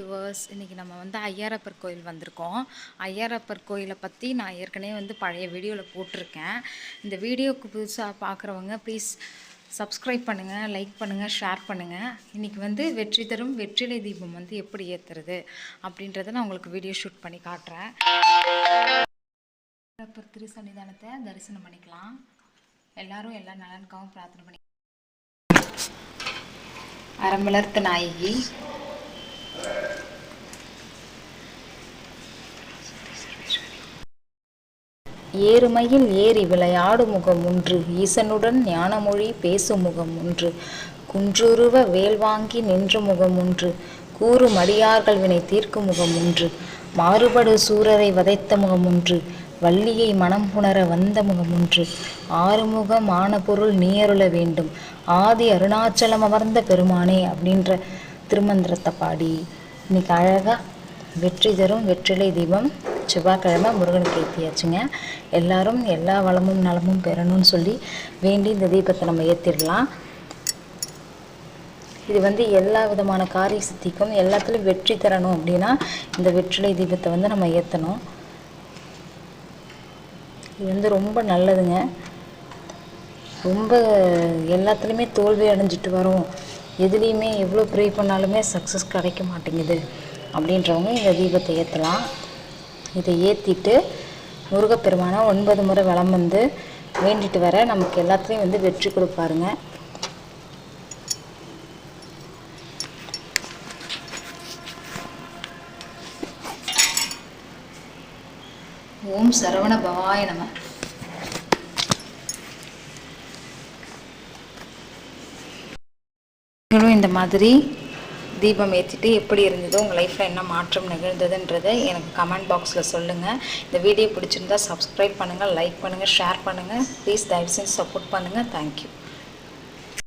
Viewers இன்றைக்கி நம்ம வந்து ஐயாரப்பர் கோயில் வந்திருக்கோம். ஐயாரப்பர் கோயிலை பற்றி நான் ஏற்கனவே வந்து பழைய வீடியோவில் போட்டிருக்கேன். இந்த வீடியோவுக்கு புதுசாக பார்க்குறவங்க ப்ளீஸ் சப்ஸ்கிரைப் பண்ணுங்கள் லைக் பண்ணுங்கள் ஷேர் பண்ணுங்கள் இன்றைக்கி வந்து வெற்றி தரும் வெற்றிலை தீபம் வந்து எப்படி ஏற்றுறது அப்படின்றத நான் உங்களுக்கு வீடியோ ஷூட் பண்ணி காட்டுறேன். ஐயாரப்பர் திருசன்னிதானத்தை தரிசனம் பண்ணிக்கலாம். எல்லோரும் எல்லா நலனுக்காகவும் பிரார்த்தனை பண்ணி அறமலர்த்த நாயகி ஏறுமையில் ஏறி விளையாடு முகம் ஒன்று ஈசனுடன் ஞானமொழி பேசும் முகம் ஒன்று குன்றுருவ வேல் வாங்கி நின்ற முகம் ஒன்று கூறு மடியார்கள் வினை தீர்க்கும் முகம் ஒன்று மாறுபடு சூரரை வதைத்த முகம் ஒன்று வள்ளியை மனம் புணர வந்த முகம் ஒன்று ஆறுமுகமான பொருள் நீயருள வேண்டும் ஆதி அருணாச்சலம் அமர்ந்த பெருமானே அப்படின்ற திருமந்திரத்தை பாடி. இன்னைக்கு அழகா வெற்றி தரும் வெற்றிலை தீபம் செவ்வாய்க்கிழமை முருகனுக்கு ஏற்றியாச்சுங்க எல்லாரும் எல்லா வளமும் நலமும் பெறணும்னு சொல்லி வேண்டி இந்த தீபத்தை நம்ம ஏற்றிடலாம் இது வந்து எல்லா விதமான காரிய சித்திக்கும் எல்லாத்துலேயும் வெற்றி தரணும் அப்படின்னா இந்த வெற்றிலை தீபத்தை வந்து நம்ம ஏற்றணும் இது வந்து ரொம்ப நல்லதுங்க. ரொம்ப எல்லாத்துலேயுமே தோல்வி அடைஞ்சிட்டு வரும். எதுலேயுமே எவ்வளோ ப்ரே பண்ணாலுமே சக்ஸஸ் கிடைக்க மாட்டேங்குது. அப்படின்றவங்க இந்த தீபத்தை ஏற்றலாம் இதை ஏற்றிட்டு முருகப்பெருமானை ஒன்பது முறை வளம் வந்து வேண்டிட்டு வர நமக்கு எல்லாத்துலேயும் வந்து வெற்றி கொடுப்பாருங்க. ஓம் சரவண பவாய நம. இந்த மாதிரி தீபம் ஏற்றிட்டு எப்படி இருந்ததோ உங்கள் லைஃப்பில் என்ன மாற்றம் நிகழ்ந்ததுன்றதை எனக்கு கமெண்ட் பாக்ஸில் சொல்லுங்கள் இந்த வீடியோ பிடிச்சிருந்தா சப்ஸ்கிரைப் பண்ணுங்கள் லைக் பண்ணுங்கள் ஷேர் பண்ணுங்கள் ப்ளீஸ் தயவுசெய்து சப்போர்ட் பண்ணுங்கள் தேங்க்யூ